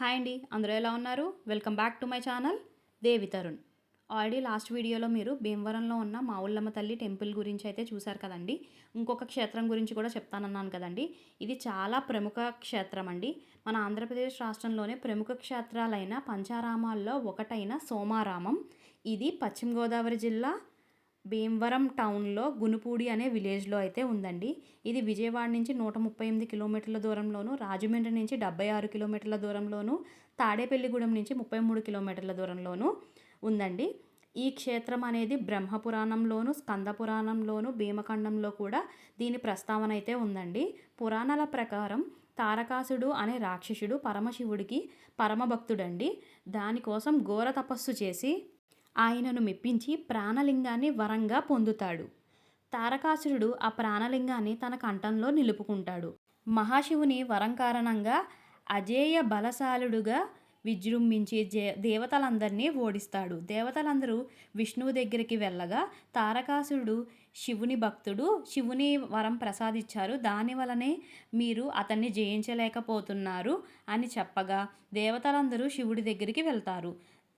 Hi అండి అందరూ ఎలా ఉన్నారు? Welcome back to my channel Devi Tarun. Already last వీడియోలో మీరు భీమవరంలో ఉన్న మా ఊళ్ళమ్మ తల్లి టెంపుల్ గురించి అయితే చూశారు కదండి. ఇంకొక క్షేత్రం గురించి కూడా చెప్తానన్నాను కదండి. ఇది చాలా ప్రముఖ క్షేత్రం అండి. మన ఆంధ్రప్రదేశ్ రాష్ట్రంలోనే ప్రముఖ క్షేత్రాలైన పంచారామాల్లో ఒకటైన సోమారామం. ఇది పశ్చిమ గోదావరి జిల్లా భీమవరం టౌన్లో గునుపూడి అనే విలేజ్లో అయితే ఉందండి. ఇది విజయవాడ నుంచి నూట ముప్పై ఎనిమిది కిలోమీటర్ల దూరంలోను రాజమండ్రి నుంచి డెబ్బై ఆరు కిలోమీటర్ల దూరంలోను తాడేపల్లిగూడెం నుంచి ముప్పై మూడు కిలోమీటర్ల దూరంలోను ఉందండి. ఈ క్షేత్రం అనేది బ్రహ్మపురాణంలోను స్కంద పురాణంలోను భీమఖండంలో కూడా దీని ప్రస్తావన అయితే ఉందండి. పురాణాల ప్రకారం తారకాసుడు అనే రాక్షసుడు పరమశివుడికి పరమభక్తుడండి. దానికోసం ఘోర తపస్సు చేసి ఆయనను మెప్పించి ప్రాణలింగాన్ని వరంగా పొందుతాడు. తారకాసురుడు ఆ ప్రాణలింగాన్ని తన కంఠంలో నిలుపుకుంటాడు. మహాశివుని వరం కారణంగా అజేయ బలశాలుడుగా విజృంభించి జే దేవతలందరినీ ఓడిస్తాడు. దేవతలందరూ విష్ణువు దగ్గరికి వెళ్ళగా తారకాసురుడు శివుని భక్తుడు శివుని వరం ప్రసాదించారు. దాని వలనే మీరు అతన్ని జయించలేకపోతున్నారు అని చెప్పగా దేవతలందరూ శివుడి దగ్గరికి వెళ్తారు.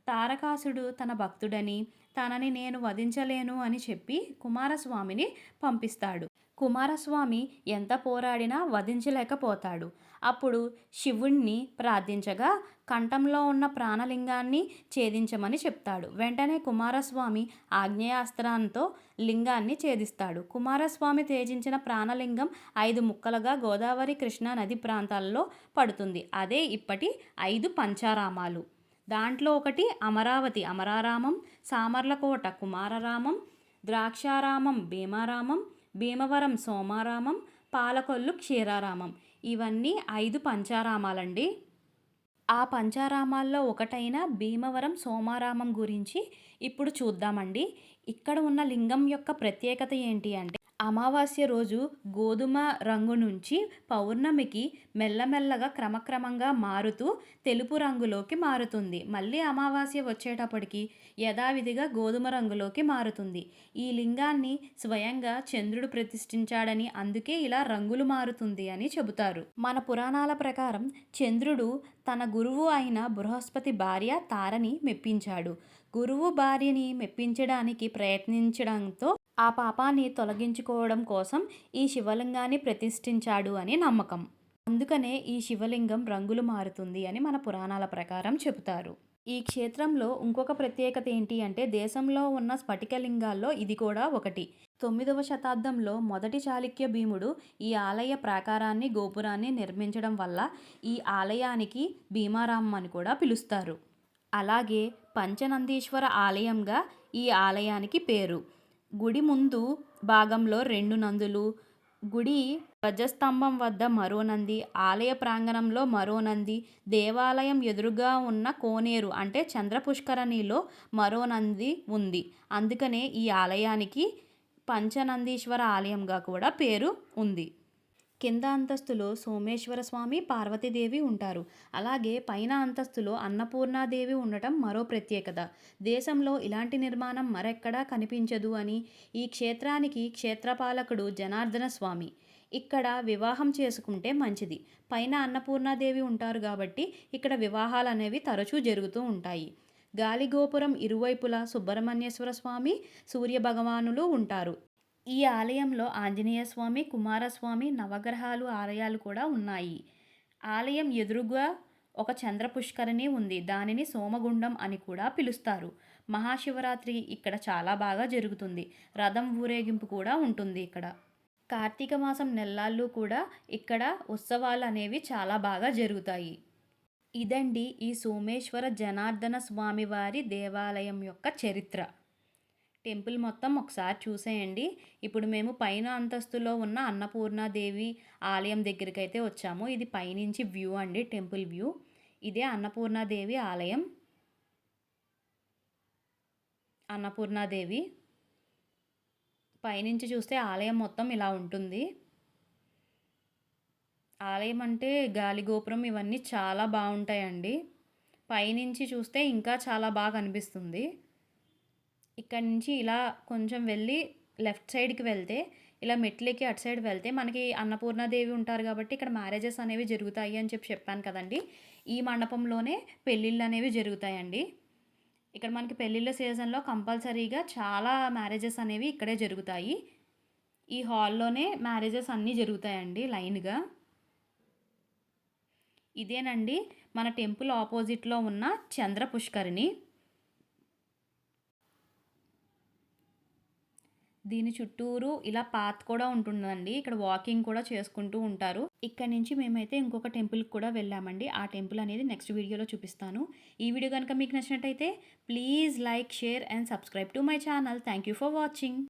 తారకాసుడు తన భక్తుడని తనని నేను వధించలేను అని చెప్పి కుమారస్వామిని పంపిస్తాడు. కుమారస్వామి ఎంత పోరాడినా వధించలేకపోతాడు. అప్పుడు శివుణ్ణి ప్రార్థించగా కంఠంలో ఉన్న ప్రాణలింగాన్ని ఛేదించమని చెప్తాడు. వెంటనే కుమారస్వామి ఆగ్నేయాస్త్రాంతో లింగాన్ని ఛేదిస్తాడు. కుమారస్వామి త్యజించిన ప్రాణలింగం ఐదు ముక్కలుగా గోదావరి కృష్ణా నది ప్రాంతాల్లో పడుతుంది. అదే ఇప్పటి ఐదు పంచారామాలు. దాంట్లో ఒకటి అమరావతి అమరారామం సామర్లకోట కుమారరామం ద్రాక్షారామం భీమారామం భీమవరం సోమారామం పాలకొల్లు క్షీరారామం. ఇవన్నీ ఐదు పంచారామాలండి. ఆ పంచారామాల్లో ఒకటైన భీమవరం సోమారామం గురించి ఇప్పుడు చూద్దామండి. ఇక్కడ ఉన్న లింగం యొక్క ప్రత్యేకత ఏంటి అంటే అమావాస్య రోజు గోధుమ రంగు నుంచి పౌర్ణమికి మెల్లమెల్లగా క్రమక్రమంగా మారుతూ తెలుపు రంగులోకి మారుతుంది. మళ్ళీ అమావాస్య వచ్చేటప్పటికి యథావిధిగా గోధుమ రంగులోకి మారుతుంది. ఈ లింగాన్ని స్వయంగా చంద్రుడు ప్రతిష్ఠించాడని అందుకే ఇలా రంగులు మారుతుంది అని చెబుతారు. మన పురాణాల ప్రకారం చంద్రుడు తన గురువు అయిన బృహస్పతి భార్య తారని మెప్పించాడు. గురువు భార్యని మెప్పించడానికి ప్రయత్నించడంతో ఆ పాపాన్ని తొలగించుకోవడం కోసం ఈ శివలింగాన్ని ప్రతిష్ఠించాడు అని నమ్మకం. అందుకనే ఈ శివలింగం రంగులు మారుతుంది అని మన పురాణాల ప్రకారం చెబుతారు. ఈ క్షేత్రంలో ఇంకొక ప్రత్యేకత ఏంటి అంటే దేశంలో ఉన్న స్ఫటికలింగాల్లో ఇది కూడా ఒకటి. తొమ్మిదవ శతాబ్దంలో మొదటి చాళుక్య భీముడు ఈ ఆలయ ప్రాకారాన్ని గోపురాన్ని నిర్మించడం వల్ల ఈ ఆలయానికి భీమారామం అని కూడా పిలుస్తారు. అలాగే పంచనందీశ్వర ఆలయంగా ఈ ఆలయానికి పేరు. గుడి ముందు భాగంలో రెండు నందులు. గుడి ధ్వజస్తంభం వద్ద మరో నంది ఆలయ ప్రాంగణంలో మరో నంది దేవాలయం ఎదురుగా ఉన్న కోనేరు అంటే చంద్రపుష్కరణిలో మరో నంది ఉంది. అందుకనే ఈ ఆలయానికి పంచనందీశ్వర ఆలయంగా కూడా పేరు ఉంది. కింద అంతస్తులో సోమేశ్వర స్వామి పార్వతీదేవి ఉంటారు. అలాగే పైన అంతస్తులో అన్నపూర్ణాదేవి ఉండటం మరో ప్రత్యేకత. దేశంలో ఇలాంటి నిర్మాణం మరెక్కడా కనిపించదు అని ఈ క్షేత్రానికి క్షేత్రపాలకుడు జనార్దన స్వామి. ఇక్కడ వివాహం చేసుకుంటే మంచిది. పైన అన్నపూర్ణాదేవి ఉంటారు కాబట్టి ఇక్కడ వివాహాలు అనేవి తరచూ జరుగుతూ ఉంటాయి. గాలిగోపురం ఇరువైపులా సుబ్రహ్మణ్యేశ్వర స్వామి సూర్య భగవానులు ఉంటారు. ఈ ఆలయంలో ఆంజనేయ స్వామి కుమారస్వామి నవగ్రహాలు ఆలయాలు కూడా ఉన్నాయి. ఆలయం ఎదురుగా ఒక చంద్ర పుష్కరిణి ఉంది. దానిని సోమగుండం అని కూడా పిలుస్తారు. మహాశివరాత్రి ఇక్కడ చాలా బాగా జరుగుతుంది. రథం ఊరేగింపు కూడా ఉంటుంది ఇక్కడ. కార్తీక మాసం నెలల్లో కూడా ఇక్కడ ఉత్సవాలు అనేవి చాలా బాగా జరుగుతాయి. ఇదండి ఈ సోమేశ్వర జనార్దన స్వామివారి దేవాలయం యొక్క చరిత్ర. టెంపుల్ మొత్తం ఒకసారి చూసేయండి. ఇప్పుడు మేము పైన అంతస్తులో ఉన్న అన్నపూర్ణాదేవి ఆలయం దగ్గరికి అయితే వచ్చాము. ఇది పైనుంచి వ్యూ అండి టెంపుల్ వ్యూ. ఇదే అన్నపూర్ణాదేవి ఆలయం. అన్నపూర్ణాదేవి. పైనుంచి చూస్తే ఆలయం మొత్తం ఇలా ఉంటుంది. ఆలయం అంటే గాలి గోపురం ఇవన్నీ చాలా బాగుంటాయండి. పైనుంచి చూస్తే ఇంకా చాలా బాగా అనిపిస్తుంది. ఇక్కడ నుంచి ఇలా కొంచెం వెళ్ళి లెఫ్ట్ సైడ్కి వెళ్తే ఇలా మెట్లెక్కి అటు సైడ్ వెళ్తే మనకి అన్నపూర్ణాదేవి ఉంటారు కాబట్టి ఇక్కడ మ్యారేజెస్ అనేవి జరుగుతాయి అని చెప్పి చెప్పాను కదండి. ఈ మండపంలోనే పెళ్ళిళ్ళు అనేవి జరుగుతాయండి. ఇక్కడ మనకి పెళ్ళిళ్ళ సీజన్లో కంపల్సరీగా చాలా మ్యారేజెస్ అనేవి ఇక్కడే జరుగుతాయి. ఈ హాల్లోనే మ్యారేజెస్ అన్నీ జరుగుతాయండి లైన్గా. ఇదేనండి మన టెంపుల్ ఆపోజిట్లో ఉన్న చంద్ర పుష్కరిణి దీని చుట్టూరు ఇలా పాత్ కూడా ఉంటుందండి. ఇక్కడ వాకింగ్ కూడా చేసుకుంటూ ఉంటారు. ఇక్కడ నుంచి మేమైతే ఇంకొక టెంపుల్కి కూడా వెళ్ళామండి. ఆ టెంపుల్ అనేది నెక్స్ట్ వీడియోలో చూపిస్తాను. ఈ వీడియో కనుక మీకు నచ్చినట్టయితే please like share and subscribe to my channel thank you for watching